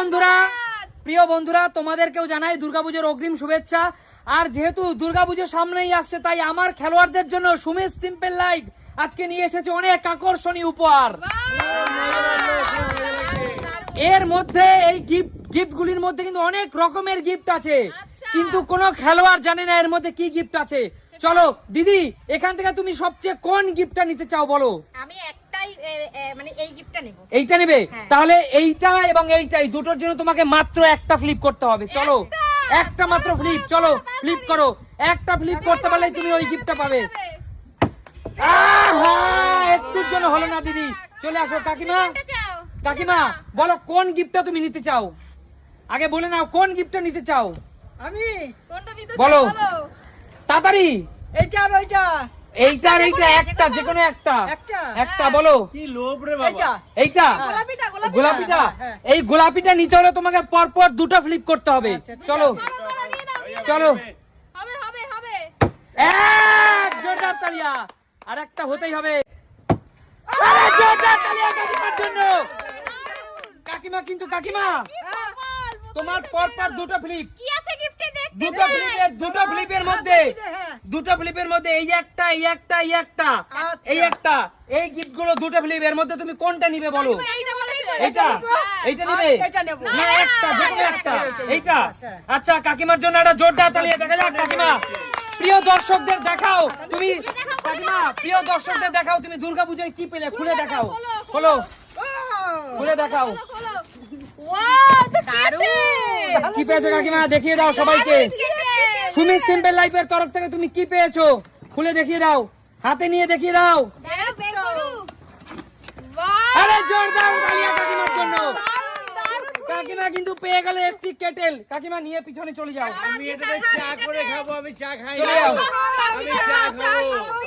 বন্ধুরা প্রিয় বন্ধুরা তোমাদেরকেও জানাই দুর্গাপুজোর অগ্রিম শুভেচ্ছা। আর যেহেতু দুর্গাপুজো সামনেই আসছে তাই আমার খেলোয়াড়দের জন্য সুমেশ সিম্পল লাইভ আজকে নিয়ে এসেছে অনেক আকর্ষণীয় উপহার। এর মধ্যে এই গিফট গিফটগুলির মধ্যে কিন্তু অনেক রকমের গিফট আছে। কিন্তু কোনো খেলোয়াড় জানে না এর মধ্যে কি গিফট আছে। চলো দিদি এখান থেকে তুমি সবচেয়ে কোন গিফটটা নিতে চাও বলো? আমি একটাই মানে এই গিফটটা নেব। এইটা নেবে? হ্যাঁ। তাহলে এইটা এবং এইটাই দুটোর জন্য তোমাকে মাত্র একটা ফ্লিপ করতে হবে। চলো। একটা? মাত্র ফ্লিপ চলো ফ্লিপ করো। একটা ফ্লিপ করতে পারলে তুমি ওই গিফটটা পাবে। আহা, একটুর জন্য হলো না দিদি। চলে আসো কাকিমা। কাকিমা বলো কোন গিফটটা তুমি নিতে চাও? আগে বলে নাও কোন গিফটটা নিতে চাও? আমি? বলো। তাড়াতাড়ি। এইটা আর ওইটা। এইটা এইটা একটা যে কোনো একটা। একটা? একটা বলো। কি লোভ রে এইটা। এইটা। গোলাপিটা গোলাপিটা। গোলাপিটা। হ্যাঁ। এই গোলাপিটা নিতে হলে তোমাকে পরপর দুটো ফ্লিপ করতে হবে। আচ্ছা, চলো। চলো হবে হবে হবে। এক জোরদার তালিয়া। আর একটা হতেই হবে। আরে জোরদার তালিয়া কাকিমার জন্য। কাকিমা কিন্তু কাকিমা। তোমার পরপর দুটো ফ্লিপ। কি আছে গিফটে দেখতে দুটো ফ্লিপের দুটো ফ্লিপের মধ্যে হ্যাঁ। দুটো ফ্লিপের মধ্যে এই একটা এই একটা এই একটা। আচ্ছা। এই একটা। এই গিফটগুলো দুটো ফ্লিপ এর মধ্যে তুমি কোনটা নিবে বলো? বলেই এইটা হ্যাঁ। নিবে? এটা নেব। না একটা যে কোনো একটা। এইটা, আচ্ছা। আচ্ছা কাকিমার জন্য একটা জোরদার তালিয়া দেখা যাক কাকিমা। প্রিয় দর্শকদের দেখাও তুমি কাকিমা প্রিয় দর্শকদের দেখাও তুমি দুর্গাপূজায় কি পেলে? খুলে দেখাও। খোলো। খুলে দেখাও। কি পেয়েছ কাকিমা? দেখিয়ে দাও সবাইকে। সুমি সিম্পল লাইফের তরফ থেকে তুমি কি পেয়েছ? খুলে দেখিয়ে দাও। হাতে নিয়ে দেখিয়ে দাও। আরে জোরদার তালিয়া কাকিমার জন্য। কাকিমা কিন্তু পেয়ে গেলে একটি কেটেল। কাকিমা নিয়ে পিছনে চলে যাও। আমি এটাতে চা করে খাব আমি চা খাই চলে যাও। আমি চা খাব।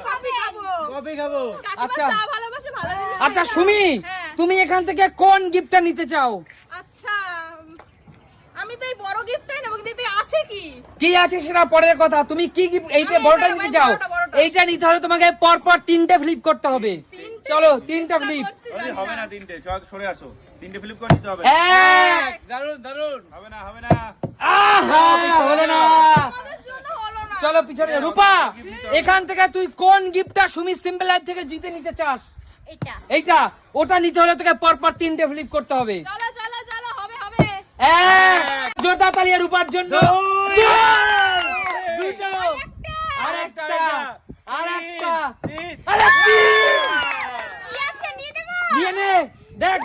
কফি খাব। কফি খাব। আচ্ছা। আচ্ছা। চা ভালোবাসে ভালো জিনিস আচ্ছা খায়। সুমি হ্যাঁ। তুমি এখান থেকে কোন গিফটটা নিতে চাও আচ্ছা উম, আমি তো এই বড় গিফটটাই নেব কিন্তু এতে আছে কি? কি আছে সেটা পরের কথা। তুমি কি এইটা বড়টা নিতে চাও। এইটা নিতে হলে তোমাকে পরপর তিনটে ফ্লিপ করতে হবে। চলো তিনটা ফ্লিপ হবে না। তিনটে। চল সরে আসো। তিনটে ফ্লিপ করে নিতে হবে। এক। দারুণ দারুণ হবে না হবে না। আহা হলো না। আমাদের জন্য হলো না। চলো পিছনে যা। রূপা এখান থেকে তুই কোন গিফটটা সুমি সিম্পল লাইফ থেকে জিতে নিতে চাস? এটা এইটা ওটা নিতে হলে তোকে পরপর তিনটে ফ্লিপ করতে হবে। চলো এক জোরদার তালিয়া রূপার জন্য দুই। দুই। দুটো আর একটা আর একটা তিন। আরে তিন। কি আছে নিয়ে নে দেখ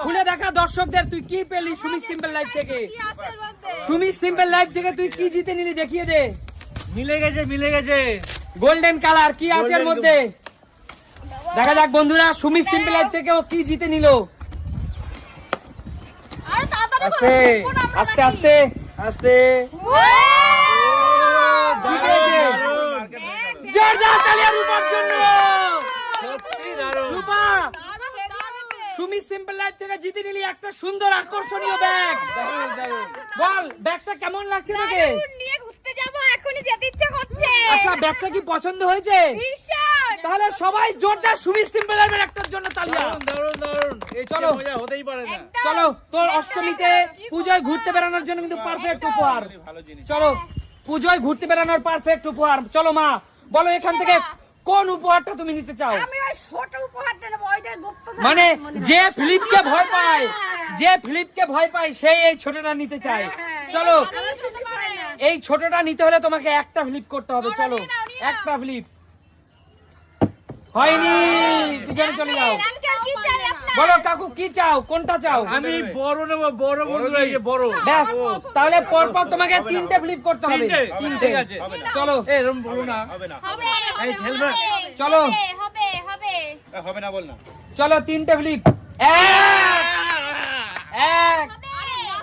খুলে দেখা দর্শকদের তুই কি পেলি সুমি সিম্পল লাইফ থেকে কি আছে এর মধ্যে সুমি সিম্পল লাইফ থেকে তুই কি জিতে নিলি দেখিয়ে দে মিলে গেছে মিলে গেছে গোল্ডেন কালার কি আছে এর মধ্যে দেখা যাক বন্ধুরা সুমি সিম্পল লাইফ থেকে ও কি জিতে নিল আরে তাড়াতাড়ি আস্তে বলো, দেখব না আমরা আস্তে নাকি। আস্তে আস্তে কি পেয়েছে জোরদার তালিয়া রূপার জন্য সত্যি দারুণ আস্তে আস্তে দারুণ। সুমি সিম্পল লাইফ থেকে জিতে নিলি একটা সুন্দর আকর্ষণীয় ব্যাগ। বল ব্যাগটা কেমন লাগছে তোকে? দারুণ, নিয়ে ঘুরতে যাব এখনই যেতে ইচ্ছে করছে। আচ্ছা ব্যাগটা কি পছন্দ হয়েছে? তাহলে সবাই জোরদার সুমি সিম্পল লাইফের একটার জন্য তালিয়া। দারুণ দারুণ দারুণ এই চলো। চলো। মজা হতেই পারে না। চলো তোর অষ্টমীতে পুজোয় ঘুরতে বেড়ানোর জন্য কিন্তু পারফেক্ট উপহার। চলো পুজোয় ঘুরতে বেড়ানোর পারফেক্ট উপহার। চলো মা বলো এখান থেকে কোন উপহারটা তুমি নিতে চাও? আমি ওই ছোট উপহারটা নেব ওইটা গুপ্ত মানে যে ফিলিপকে ভয় পায় যে ফিলিপকে ভয় পায় সেই এই ছোটটা নিতে চায়। চলো। হতে পারে না। এই ছোটটা নিতে হলে তোমাকে একটা ফ্লিপ করতে হবে চলো। একটা ফ্লিপ। হয়নি পিছনে চলে যাও। বলো কাকু কি চাও? কোনটা চাও? আমি বড় নেব বড় বন্ধু এই বড়। ব্যাস তাহলে পরপর তোমাকে তিনটে ফ্লিপ করতে হবে। তিনটে? তিনটে। ঠিক আছে। চলো। এই এরকম বলো না। হবে না। হবে এই হবে, চলো। হবে, হবে হবে। না বল না। চলো তিনটে ফ্লিপ এক। এক।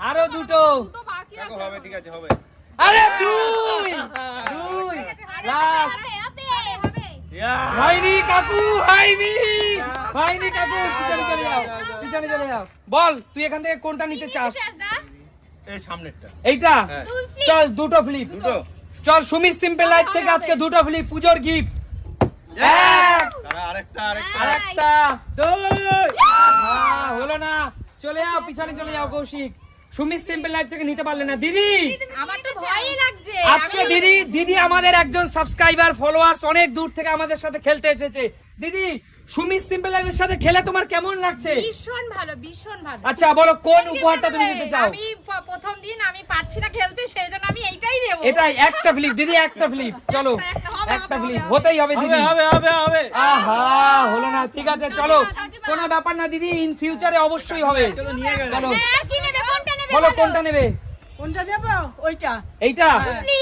আরও দুটো। দুটো বাকি আছে হবে ঠিক আছে হবে। আরে দুই। দুই। লাস্ট! হয়নি কাকু হয়নি হয়নি কাকু পিছনে চলে যাও পিছনে চলে যাও। বল তুই এখান থেকে কোনটা নিতে চাস? এই সামনেরটা। এইটা? হ্যাঁ। চল দুটো ফ্লিপ দুটো। চল সুমি সিম্পল লাইফ থেকে আজকে দুটো ফ্লিপ পুজোর গিফট এক। আরেকটা আরেকটা। আরেকটা দুই। হলো না। চলে যাও পিছনে চলে যাও কৌশিক। সুমি সিম্পল লাইফ থেকে নিতে পারলে না। দিদি! আজকে দিদি দিদি আমাদের একজন সাবস্ক্রাইবার ফলোয়ার্স অনেক দূর থেকে আমাদের সাথে খেলতে এসেছে। দিদি সুমি সিম্পল লাইফের সাথে খেলে তোমার কেমন লাগছে? ভীষণ ভালো ভীষণ ভালো। আচ্ছা বলো কোন উপহারটা তুমি দিতে চাও? আমি প্রথম দিন আমি পারছি না খেলতে সেই জন্য আমি এইটাই নেব। এটাই একটা ফ্লিপ দিদি একটা ফ্লিপ চলো একটা, ফ্লিপ হতেই হবে দিদি। হবে হবে হবে আহা হলো না ঠিক আছে চলো। কোনো ব্যাপার না দিদি ইন ফিউচারে অবশ্যই হবে। চলো নিয়ে গেল চলো। হ্যাঁ, কি নেবে কোনটা নেবে বলো বলো। কোনটা নেবে? কোনটা নেব ওইটা। এইটা?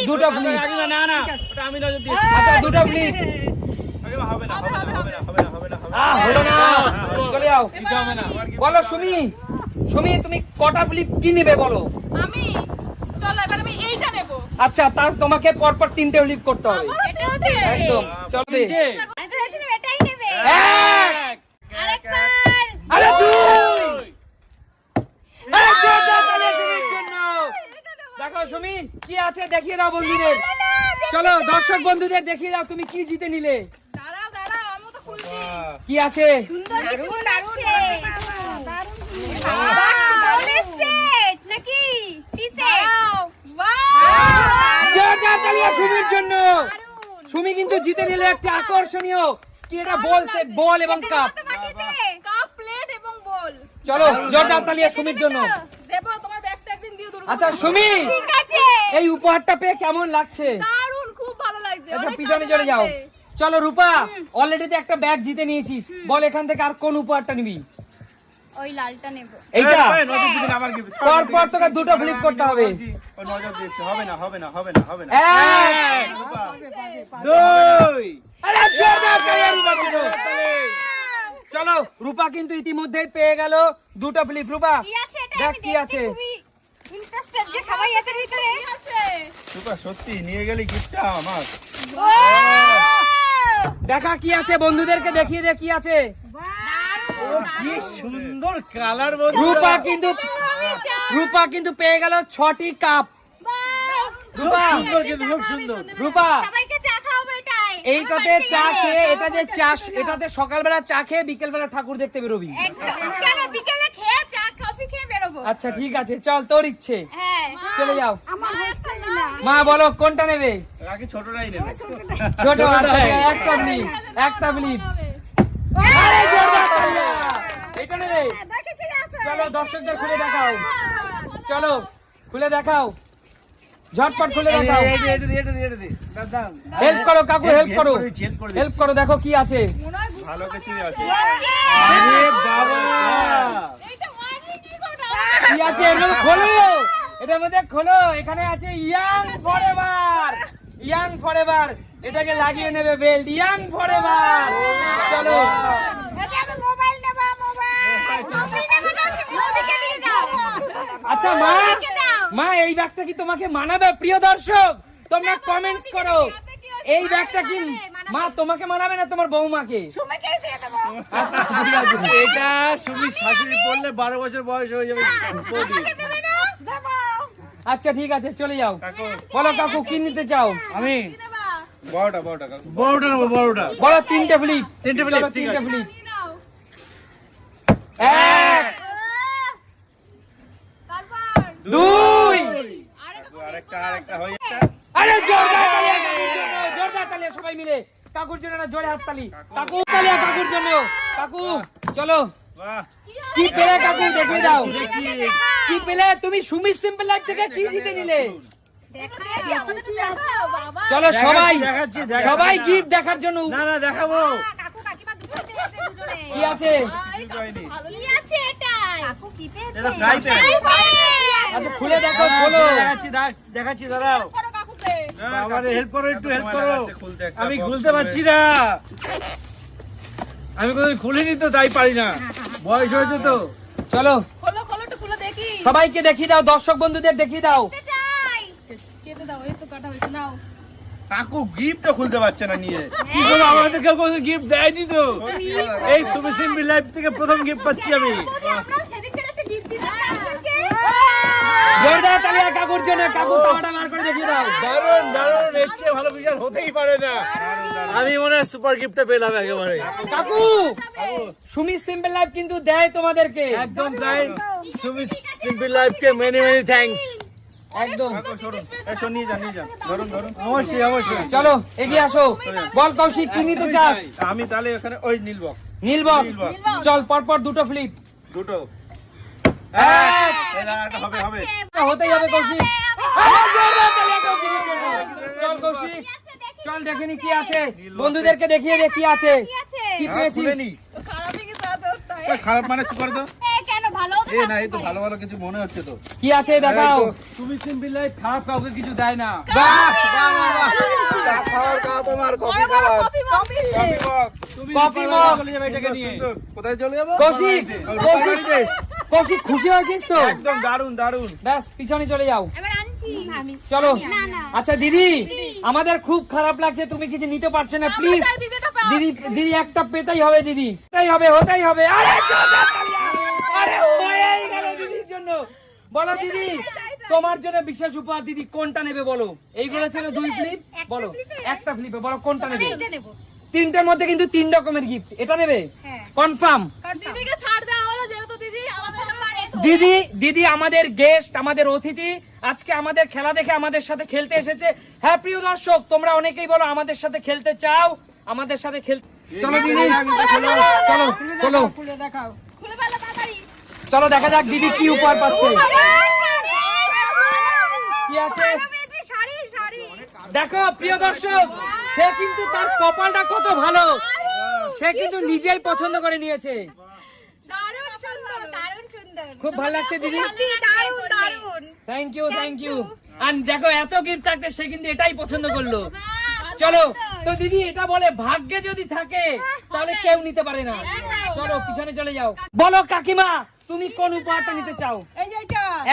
দুটো ফ্লিপ। কাকিমা না না ওটা আমি নজর দিয়েছি। আচ্ছা দুটো ফ্লিপ। হবে না হবে না হবে না হবে না হবে না হবে না। আহ হলো না। চলে যাও। হবে না। বলো সুমি। সুমি তুমি কটা ফ্লিপ কি নেবে বলো? আমি চলো এবার আমি এইটা নেব। আচ্ছা তার তোমাকে পরপর তিনটে ফ্লিপ করতে হবে। একদম। চলবে আচ্ছা আচ্ছা এটাই নেবে। এক আরেকবার আরে দুই আরে জোরদার তালি সুমির জন্য দেখো সুমি কি আছে দেখিয়ে দাও বন্ধুদের। চলো দর্শক বন্ধুদের দেখিয়ে দাও তুমি কি জিতে নিলে। কি আছে? সুমির জন্য। সুমি কিন্তু জিতে নিলে একটা আকর্ষণীয় কি এটা বল সেট বল এবং কাপ। কাপ প্লেট এবং বল। চলো জোরদার তালিয়া সুমির জন্য দেবো তোমার ব্যাগটা একদিন দিও দুর্গা আচ্ছা সুমি ঠিক আছে। এই উপহারটা পেয়ে কেমন লাগছে? দারুণ খুব ভালো লাগছে। আচ্ছা পিছনে চলে যাও। চলো রূপা অলরেডি তো একটা ব্যাগ জিতে নিয়েছিস। বল এখান থেকে আর কোন উপহারটা নিবি? ওই লালটা নেব। এইটা? নজর দিবি না, আমার কি পর পর তোকে দুটো ফ্লিপ করতে হবে। ও নজর দিচ্ছে হবে না হবে না হবে না হবে না। এক দুই। আরে জোরদার তালি। রূপা। চলো রূপা কিন্তু ইতিমধ্যেই পেয়ে গেল দুটো ফ্লিপ রূপা কি আছে এটা? দেখ কি আছে। ইন্টারেস্টেড যে সবাই এটার ভিতরে? আছে রূপা সত্যি নিয়ে গেলি গিফটটা আমার। দেখা কি আছে বন্ধুদেরকে দেখিয়ে দে কি আছে। কি সুন্দর কালার বন্ধু রূপা কিন্তু রূপা কিন্তু পেয়ে গেল ছটি কাপ রূপা সুন্দর কিন্তু খুব সুন্দর। রূপা। সবাইকে চা খাওয়াবো এটাই। এইটাতে চা খেয়ে এটাতে চা এটাতে সকালবেলা চা খেয়ে বিকেলবেলা ঠাকুর দেখতে বেরোবি। একদম। আচ্ছা ঠিক আছে চল তোর ইচ্ছে হ্যাঁ চলে যাও মা বলো কোনটা নেবে কাকি ছোটটাই নেবে ছোট আচ্ছা, একটা ব্লিপ একটা ব্লিপ আরে জোরদার তালিয়া। এটা নেবে দেখে ফিরে আছে চলো দর্শকদের খুলে দেখাও চলো খুলে দেখাও ঝটপট খুলে দেখাও হেল্প করো কাকু হেল্প করো হেল্প করো দেখো কি আছে ভালো কিছুই আছে আরে বাবা এইটা ওয়ার্নিং কি কোটা কি আছে এর মধ্যে খোলো এটার মধ্যে খোলো এখানে আছে ইয়াং ফরএভার ইয়াং ফরএভার এটাকে লাগিয়ে নেবে বেল্ট ইয়াং ফরএভার চলো আচ্ছা মা মা এই ব্যাগটা কি তোমাকে মানাবে প্রিয় দর্শক তোমরা কমেন্টস করো এই ব্যাগটা কি মা তোমাকে মানাবে না তোমার বৌমাকে? আচ্ছা। এটা সুমি শাশুড়ি পড়লে বারো বছর বয়স হয়ে যাবে বৌদি। দেবে না? দেব। আচ্ছা ঠিক আছে চলে যাও। কাকু। বলো কাকু কি নিতে চাও? আমি। বড়টা বড়টা কাকু। বড়টা নেব বড়টা। বলো তিনটে ফ্লিপ। তিনটে ঠিক তিনটে। ফ্লিপ। নিয়ে নাও এক তারপর দুই কাকু, আরেকটা আরেকটা হয়ে একটা আরে জোরদার তালিয়া কাকুর জন্য জোরদার তালিয়া সবাই মিলে কাকুর জন্য না জোরে হাত তালি কাকু তালিয়া কাকুর জন্য। কাকু চলো। কি পেলে কাকু দেখে দাও। কি পেলে? তুমি সুমি সিম্পল লাইফ থেকে কি জিতে নিলে? দেখো আমাদের তো দেখো বাবা চলো সবাই। সবাই গিফট দেখার জন্য না না দেখাবো। কি আছে? কি আছে এটাই? কাকু কি পেয়েছে? এটা ফ্রাই প্যান আচ্ছা খুলে দেখো খোলো। দেখ- দেখাচ্ছি দাঁড়াও। করো হেল্প করো একটু হেল্প করো। লাগাচ্ছে খুলতে একটা আমি খুলতে পারছি না। আমি কোনোদিন খুলিনি তো তাই পারি না। বয়স হয়েছে তো। চলো। খোলো খোলো একটু খুলে দেখি। সবাইকে দেখিয়ে দাও দর্শক বন্ধুদের দেখিয়ে দাও। কাকু গিফটও খুলতে পারছে না নিয়ে। কি আমাদের কেউ কোনো গিফট দেয়নি তো? এই লাইফ থেকে প্রথম গিফট পাচ্ছি আমি বলি আমরা সেদিনকে একটা গিফট দিলাম আপনাদেরকে জোরদার তালিয়া কাকুর জন্য কাকু তাওয়াটা বার করে দেখিয়ে দাও। দারুণ দারুণ এর চেয়ে ভালো বিচার হতেই পারে না। আমি মনে হয় সুপার গিফটটা পেলাম একেবারে। কাকু সুমি সিম্পল লাইফ কিন্তু দেয় তোমাদেরকে। একদম তাই। সুমি সিম্পল লাইফকে মেনি মেনি থ্যাঙ্কস একদম। অবশ্যই অবশ্যই। চলো এগিয়ে আসো। বল কৌশিক কি নিতে চাস? আমি তাহলে এখানে ওই নীল বক্স নীল বক্স নীল চল পরপর দুটো ফ্লিপ দুটো। হবে হবে হতেই। চল কৌশিক চল কি আছে বন্ধুদেরকে দেখিয়ে দে কি আছে কি হ্যাঁ, পেয়েছিস খারাপ মানে মনে কি আছে দেখাও এই তো। সিম্পল কাউকে কিছু দেয় না বাহ বাহ বাহ বাহ চা খাওয়ার কা তোমার কফি বড় বড় খাওয়ার কফি কফি কফি বক্স তুমি কফি সুপার মগ। কোথায় চলে যাব কৌশিক খুশি হয়েছিস তো? একদম দারুণ দারুণ ব্যাস পিছনে চলে যাও। এবার আনছি। আমি। চলো। না, না। আচ্ছা দিদি আমাদের খুব খারাপ লাগছে তুমি কিছু নিতে পারছ না প্লিজ। দিদি দিদি একটা পেতেই হবে দিদি। পেতেই হবে হতেই হবে। আরে আরে হয়েই গেল দিদির জন্য। বলো দিদি তোমার জন্য বিশেষ উপহার দিদি কোনটা নেবে বলো? এইগুলো ছিল দুই ফ্লিপ বলো একটা ফ্লিপে বলো কোনটা নেবে? এইটা নেব। তিনটার মধ্যে কিন্তু তিন রকমের গিফট এটা নেবে? হ্যাঁ। কনফার্ম দিদি দিদি দিদি আমাদের গেস্ট আমাদের অতিথি। আজকে আমাদের খেলা দেখে আমাদের সাথে খেলতে এসেছে। হ্যাঁ প্রিয় দর্শক তোমরা অনেকেই বলো আমাদের সাথে খেলতে চাও আমাদের সাথে খেলতে চলো দিদি চলো চলো চলো। দেখা যাক দিদি কি উপহার পাচ্ছে। কি আছে? শাড়ি শাড়ি। দেখো প্রিয় দর্শক সে কিন্তু তার কপালটা কত ভালো। সে কিন্তু নিজেই পছন্দ করে নিয়েছে। দারুণ সুন্দর দারুণ সুন্দর খুব ভালো লাগছে দিদি। থ্যাংক ইউ থ্যাংক ইউ আর দেখো এত গিফট থাকতে সে কিন্তু এটাই পছন্দ করল। চলো তো দিদি এটা বলে ভাগ্যে যদি থাকে তাহলে কেউ নিতে পারে না। চলো পিছনে চলে যাও। বলো কাকিমা তুমি কোন উপহারটা নিতে চাও?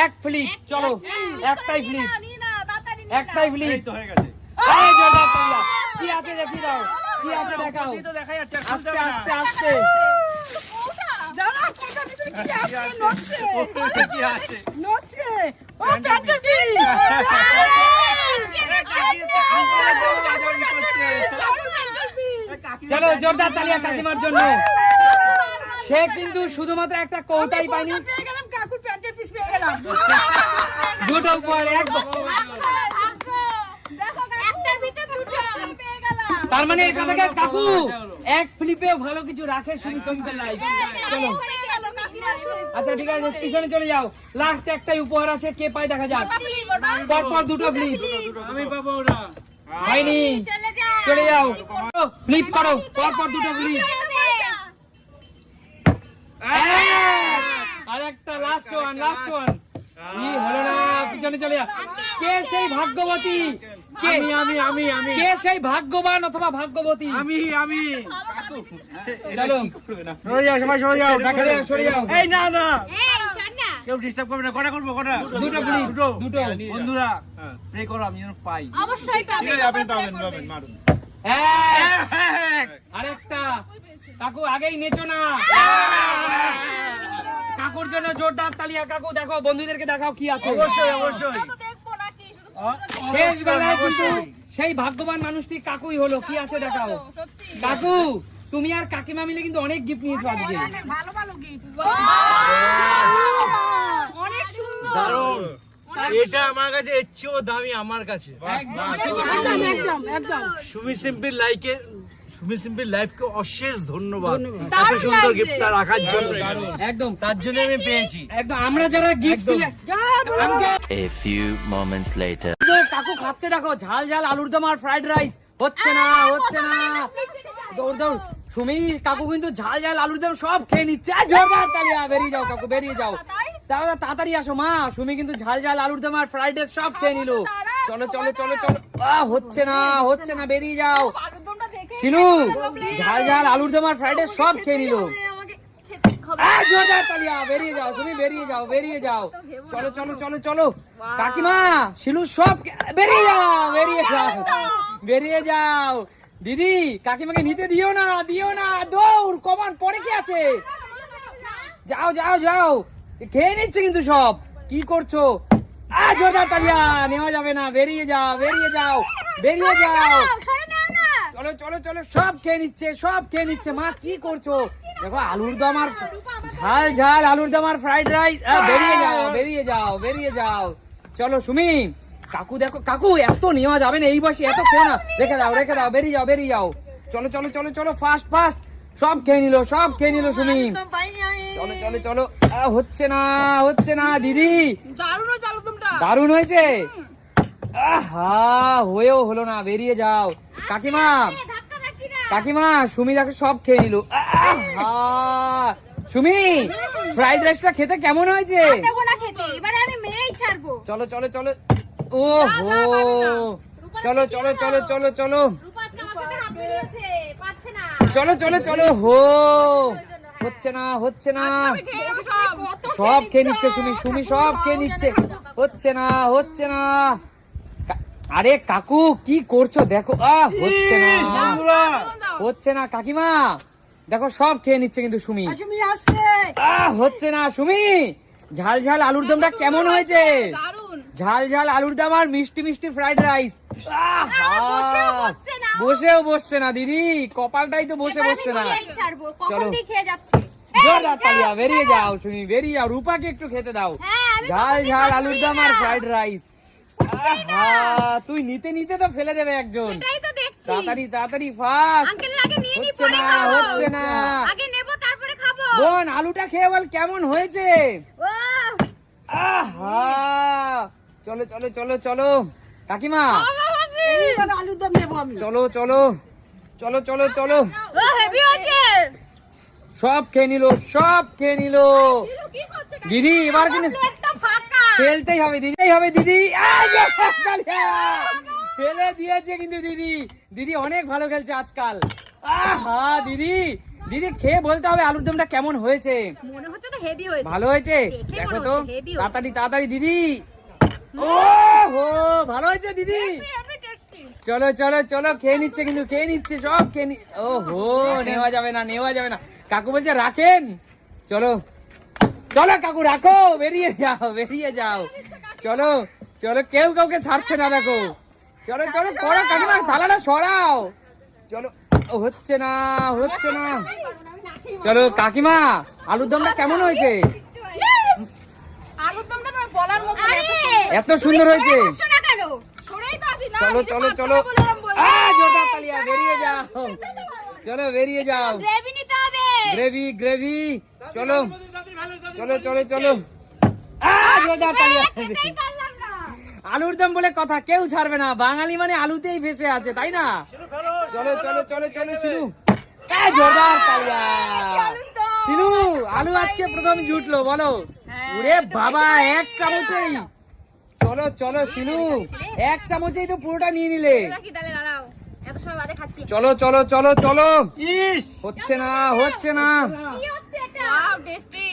এক ফ্লিপ চলো। একটাই ফ্লিপ একটাই ফ্লিপ হয়ে গেছে। কি আছে দেখি দাও কি আছে দেখাও। আস্তে। আস্তে আস্তে। চলো জোরদার তালিয়া কাকিমার জন্য। সে কিন্তু শুধুমাত্র একটা কৌটাই পায়নি। দুটো উপহার এক একটার ভিতর দুটো পেয়ে গেলাম তার মানে থেকে কাকু এক ফ্লিপেও ভালো কিছু রাখে শুধু সিম্পল লাইফ চলো। আচ্ছা ঠিক আছে পিছনে চলে যাও। লাস্ট একটাই উপহার আছে কে পায় দেখা যাক। পরপর দুটো ফ্লিপ আমি পাবো ওটা হয়নি। চলে চলে যাও। ফ্লিপ করো। পরপর দুটো ফ্লিপ আর একটা লাস্ট ওয়ান লাস্ট ওয়ান কি হলো না পিছনে চলে যা। কে সেই ভাগ্যবতী? কে? আমি আমি আমি আমি। কে সেই ভাগ্যবান অথবা ভাগ্যবতী? আমি আমি। চলো। সরে যাও সবাই সরে যাও সরে যাও, সরে যাও। এই না না। এই শোন না। কেউ ডিস্টার্ব করবে না। কটা করব কটা? দুটো দুটো দুটো বন্ধুরা হ্যাঁ। প্রে করো আমি যেন পাই। অবশ্যই ঠিক আপনি পাবেন পাবেন মারুন। আরেকটা। কাকু আগেই নেচো না। জন্য জোরদার তালিয়া। কাকু দেখো বন্ধুদেরকে দেখাও কি আছে। অবশ্যই অবশ্যই। তো দেখব নাকি শুধু শেষ বেলায় কিন্তু সেই ভাগ্যবান মানুষটি কাকুই হলো। কি আছে দেখাও। কাকু তুমি আর কাকিমা মিলে কিন্তু অনেক গিফট নিয়েছো আজকে। ভালো ভালো গিফট অনেক সুন্দর। দারুণ। এটা আমার কাছে এর দামি আমার কাছে। একদম। সুমি সিম্পল লাইকে সুমি সিম্পল লাইফকে অশেষ ধন্যবাদ। এত সুন্দর গিফটটা রাখার জন্য। একদম। তার জন্য আমি পেয়েছি। একদম। আমরা যারা gift A few moments later. কাকু খাচ্ছে দেখো ঝাল ঝাল আলুর দম আর ফ্রাইড রাইস হচ্ছে না হচ্ছে না। দৌড় দৌড়। সুমি কাকু কিন্তু ঝাল ঝাল আলুর দম সব খেয়ে নিচ্ছে। জোরদার তালিয়া বেরিয়ে যাও কাকু বেরিয়ে যাও। তাহলে তাড়াতাড়ি আসো মা। সুমি কিন্তু ঝাল ঝাল আলুর দম আর ফ্রাইড রাইস সব খেয়ে নিল। চলো চলো চলো চলো। আহ, হচ্ছে না হচ্ছে না বেরিয়ে যাও। শিনু ঝাল ঝাল আলুর দম আর ফ্রাইড সব খেয়ে নিল। বেরিয়ে যাও তুমি বেরিয়ে যাও বেরিয়ে যাও। চলো চলো চলো চলো। কাকিমা, শিলু সব বেরিয়ে যাও বেরিয়ে যাও বেরিয়ে যাও। দিদি, কাকিমাকে নিতে দিও না দিও না, দৌড়, কমান, পরে কি আছে? যাও যাও যাও। খেয়ে নিচ্ছে কিন্তু সব। কি করছ? আ জোরদার তালিয়া, নেওয়া যাবে না, বেরিয়ে যাও বেরিয়ে যাও বেরিয়ে যাও। চলো চলো চলো সব খেয়ে নিচ্ছে সব খেয়ে নিচ্ছে। মা কি করছ? দেখো আলুর দম আর ঝাল ঝাল আলুর দম আর ফ্রাইড রাইস। বেরিয়ে যাও বেরিয়ে যাও বেরিয়ে যাও। চলো সুমি কাকু দেখো কাকু এত নেওয়া যাবে না এই বসে এত খেও না। রেখে দাও রেখে দাও বেরিয়ে যাও বেরিয়ে যাও। চলো চলো চলো চলো ফাস্ট ফাস্ট সব খেয়ে নিল সব খেয়ে নিল সুমি। চলো চলো চলো। হচ্ছে না হচ্ছে না দিদি। দারুণ হয়েছে আহা হয়েও হলো না বেরিয়ে যাও। কাকিমা কাকিমা সুমি দেখো সব খেয়ে নিল। আহা সুমি ফ্রাইড রাইসটা খেতে কেমন হয়েছে? চলো চলো চলো। ও হো চলো চলো চলো চলো চলো। চলো চলো চলো হো। হচ্ছে না হচ্ছে না। সব খেয়ে নিচ্ছে। সুমি সুমি সব খেয়ে নিচ্ছে। হচ্ছে না হচ্ছে না। আরে কাকু কি করছ? দেখো আহ হচ্ছে না। হচ্ছে না কাকিমা। দেখো সব খেয়ে নিচ্ছে কিন্তু সুমি। আহ হচ্ছে না সুমি। ঝাল ঝাল আলুর দমটা কেমন হয়েছে? ঝাল ঝাল আলুর দম আর মিষ্টি মিষ্টি ফ্রাইড রাইস। বসেও বসছে না। বসেও বসছে না দিদি। কপালটাই তো বসে বসছে না। চলো। দিয়ে খেয়ে যাচ্ছে? জোরদার তালিয়া বেরিয়ে যাও সুমি। বেরিয়ে যাও রূপাকে একটু খেতে দাও। হ্যাঁ, ঝাল ঝাল আলুর দম আর ফ্রাইড রাইস। তুই নিতে নিতে তো ফেলে দেবে একজন। এটাই তো দেখছি। তাড়াতাড়ি তাড়াতাড়ি ফাস্ট। আঙ্কেল আগে নিয়ে নি হচ্ছে না হচ্ছে না। আগে নেব তারপরে খাব। বোন আলুটা খেয়ে বল কেমন হয়েছে? ও আহা। চলো চলো চলো চলো। কাকিমা চলো চলো চলো চলো চলো। ও হেভি হয়েছে। সব খেয়ে নিল সব খেয়ে নিল। দিদি এবার ফাঁকা ফেলতেই হবে দিদিই হবে দিদি! ফেলে দিয়েছে কিন্তু দিদি। দিদি অনেক ভালো খেলছে আজকাল। আহা দিদি। দিদি খেয়ে বলতে হবে আলুর দমটা কেমন হয়েছে? মনে হচ্ছে তো হেভি হয়েছে। ভালো হয়েছে? দেখো তো। তাড়াতাড়ি তাড়াতাড়ি দিদি। ও হো ভালো হয়েছে দিদি? চলো চলো চলো খেয়ে নিচ্ছে কিন্তু খেয়ে নিচ্ছে সব খেয়ে নি ও হো নেওয়া যাবে না নেওয়া যাবে না। কাকু বলছে রাখেন। চলো। চলো কাকু রাখো বেরিয়ে যাও বেরিয়ে যাও। চলো চলো কেউ কাউকে ছাড়ছে না দেখো। চলো চলো করো কাকিমা থালাটা সরাও। চলো হচ্ছে না হচ্ছে না। চলো কাকিমা আলুর দমটা কেমন হয়েছে? এত সুন্দর। হয়েছে। চলো চলো চলো। বেরিয়ে যাও। চলো বেরিয়ে যাও। গ্রেভি নিতে হবে। গ্রেভি গ্রেভি চলো। চলো চলো চলো। আলুর দম বলে কথা কেউ ছাড়বে না। বাঙালি মানে আলুতেই ফেসে আছে তাই না? চলো চলো চলো চলো শিনু এ, জোরদার তালিয়া শিনু আলু আজকে প্রথম জুটলো বলো। ওরে বাবা এক চামচেই। চলো চলো শিনু এক চামচেই তো পুরোটা নিয়ে নিলে। চলো চলো চলো চলো। হচ্ছে না হচ্ছে না। কি হচ্ছে এটা? ওয়াও টেস্টি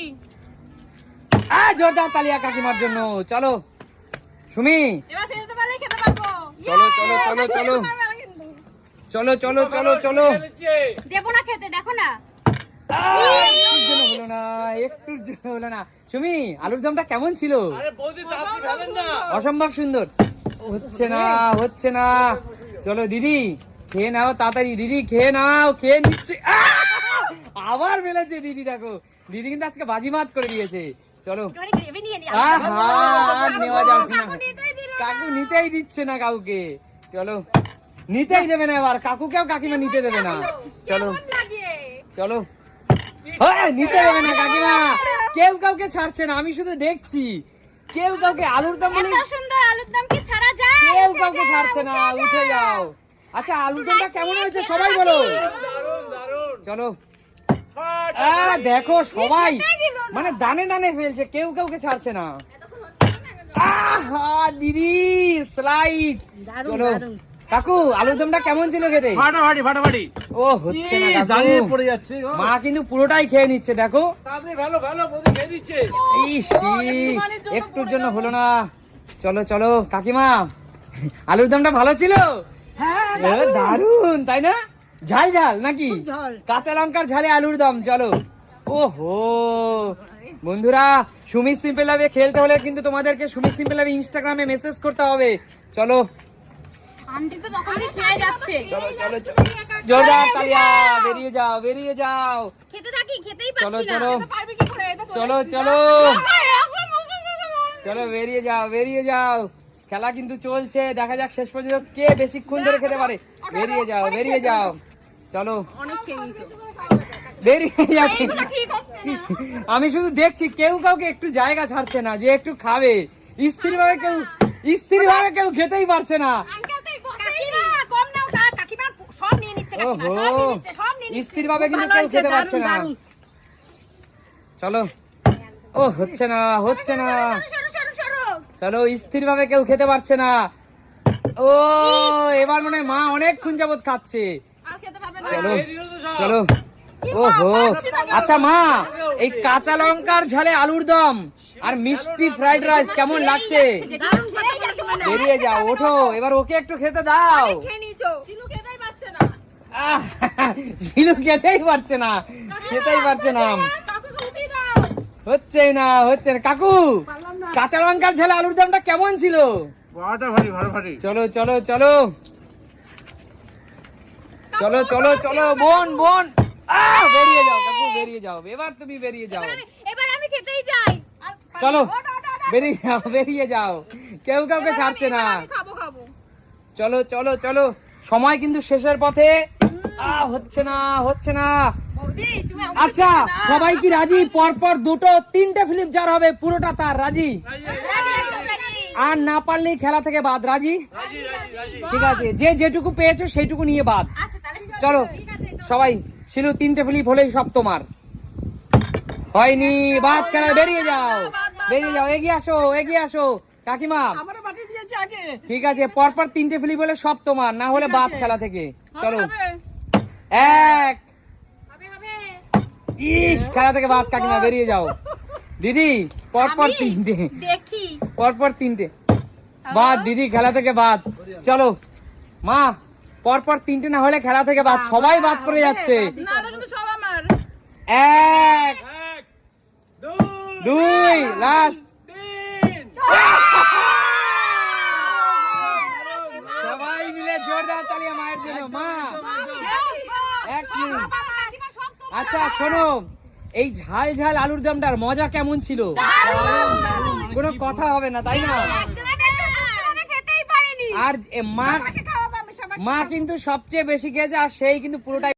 আ জোরদার তালিয়া কাকিমার জন্য। চলো। সুমি। চলো চলো চলো চলো। চলো চলো চলো চলো। দেবো না খেতে দেখো না। হলো হলো সুমি আলুর দমটা কেমন ছিল? আরে বৌদি তাড়াতাড়ি ফেলেন না। অসম্ভব সুন্দর। হচ্ছে না হচ্ছে না। চলো দিদি খেয়ে নাও তাড়াতাড়ি। দিদি খেয়ে নাও খেয়ে নিচ্ছে। আবার মেলেছে দিদি দেখো। দিদি কিন্তু আজকে বাজিমাত করে দিয়েছে। চলো। আর নেওয়া যাচ্ছে না। কাকু নিতেই দিচ্ছে না কাউকে। চলো। নিতেই দেবে না এবার। কাকুকেও কাকিমা নিতে দেবে না। চলো। চলো। হ্যাঁ, নিতে দেবে না কাকিমা। কেউ কাউকে ছাড়ছে না। আমি শুধু দেখছি। কেউ কাউকে আলুর দম সুন্দর আলুর দাম কি ছাড়া কেউ কাউকে ছাড়ছে না উঠে যাও। আচ্ছা আলুর দমটা কেমন হয়েছে সবাই বলো। দারুণ দারুণ। চলো। আহ, দেখো সবাই। মানে দানে দানে ফেলছে কেউ কাউকে ছাড়ছে না। আহা দিদি স্লাইড। চলো। কাকু আলুর দমটা কেমন ছিল খেতে? ফাটাফাটি ফাটাফাটি। ও হচ্ছে না দাঁড়িয়ে পড়ে যাচ্ছে মা কিন্তু পুরোটাই খেয়ে নিচ্ছে দেখো। ভালো ভালো খেয়ে দিচ্ছে। একটুর জন্য হলো না। চলো চলো কাকিমা। আলুর দমটা ভালো ছিল? এ, দারুণ তাই না? ঝাল ঝাল নাকি? কাঁচা লঙ্কার ঝালে আলুর দম চলো। ওহো। বন্ধুরা সুমিত সিম্পল লাভে খেলতে হলে কিন্তু তোমাদেরকে সুমিত সিম্পল লাভে ইনস্টাগ্রামে মেসেজ করতে হবে। চলো। আন্টি তো তখন খেয়ে যাচ্ছে। চলো চলো চলো। জোরদার তালিয়া বেরিয়ে যাও বেরিয়ে যাও। খেতে থাকি খেতেই চলো পাচ্ছি না। চলো। চলো চলো চলো বেরিয়ে যাও বেরিয়ে যাও। খেলা কিন্তু চলছে, দেখা যাক শেষ পর্যন্ত কে বেশিক্ষণ ধরে খেতে পারে। বেরিয়ে যাও বেরিয়ে যাও। চলো। আমি শুধু দেখছি, কেউ কাউকে একটু জায়গা ছাড়ছে না যে একটু খাবে। স্থির ভাবে কেউ স্থির ভাবে কেউ খেতেই পারছে না। ওহো। স্থির ভাবে কিন্তু কেউ খেতে পারছে না। চলো। ও হচ্ছে না হচ্ছে না। চলো স্থির ভাবে কেউ খেতে পারছে না। ও এবার মনে হয় মা অনেকক্ষণ যাবত খাচ্ছে। আর খেতে পারবে না। চলো চলো। ওহো। আচ্ছা মা এই কাঁচা লঙ্কার ঝালে আলুর দম আর মিষ্টি ফ্রাইড রাইস কেমন লাগছে। বেরিয়ে যাও ওঠো এবার ওকে একটু খেতে দাও। শিলু খেতেই আহ, শিলু খেতেই পারছে না খেতেই পারছে না। হচ্ছে না হচ্ছে না। কাকু কাঁচা লঙ্কার ঝালে আলুর দমটা কেমন ছিল? চলো চলো চলো। চলো চলো চলো বোন বোন। বেরিয়ে যাও কাকু বেরিয়ে যাও। এবার তুমি বেরিয়ে যাও। এবার আমি- খেতেই যাই চলো। বেরিয়ে যাও বেরিয়ে যাও। কেউ কাউকে ছাড়ছে না। আমি খাব খাব। চলো চলো চলো। সময় কিন্তু শেষের পথে। হচ্ছে না হচ্ছে না। আচ্ছা সবাই কি রাজি? পরপর দুটো তিনটে ফিলিপ যার হবে পুরোটা তার রাজি। আর না পারলেই খেলা থেকে বাদ রাজি? ঠিক আছে যে যেটুকু পেয়েছ সেটুকু নিয়ে বাদ। চলো। সবাই শিলু তিনটে ফিলিপ হলেই সব তোমার। হয়নি বাদ খেলা বেরিয়ে যাও। বেরিয়ে যাও এগিয়ে আসো এগিয়ে আসো। কাকিমা ঠিক আছে পরপর তিনটে ফিলিপ হলে সব তোমার না হলে বাদ খেলা থেকে। চলো। এক। ইস খেলা থেকে বাদ কাকিমা বেরিয়ে যাও। দিদি পরপর তিনটে। দেখি। পরপর তিনটে। বাদ দিদি খেলা থেকে বাদ। চলো। মা পরপর তিনটে না হলে খেলা থেকে বাদ। সবাই বাদ পড়ে যাচ্ছে। এক দুই লাস্ট সবাই মিলে জোরদার তালিয়া মায়ের জন্য মা এক মিনিট কাকিমা সব তোমার। আচ্ছা শোনো। এই ঝাল ঝাল আলুর দমটার মজা কেমন ছিল? কোনো কথা হবে না তাই না? আর মা মা কিন্তু সবচেয়ে বেশি খেয়েছে আর সেই কিন্তু পুরোটাই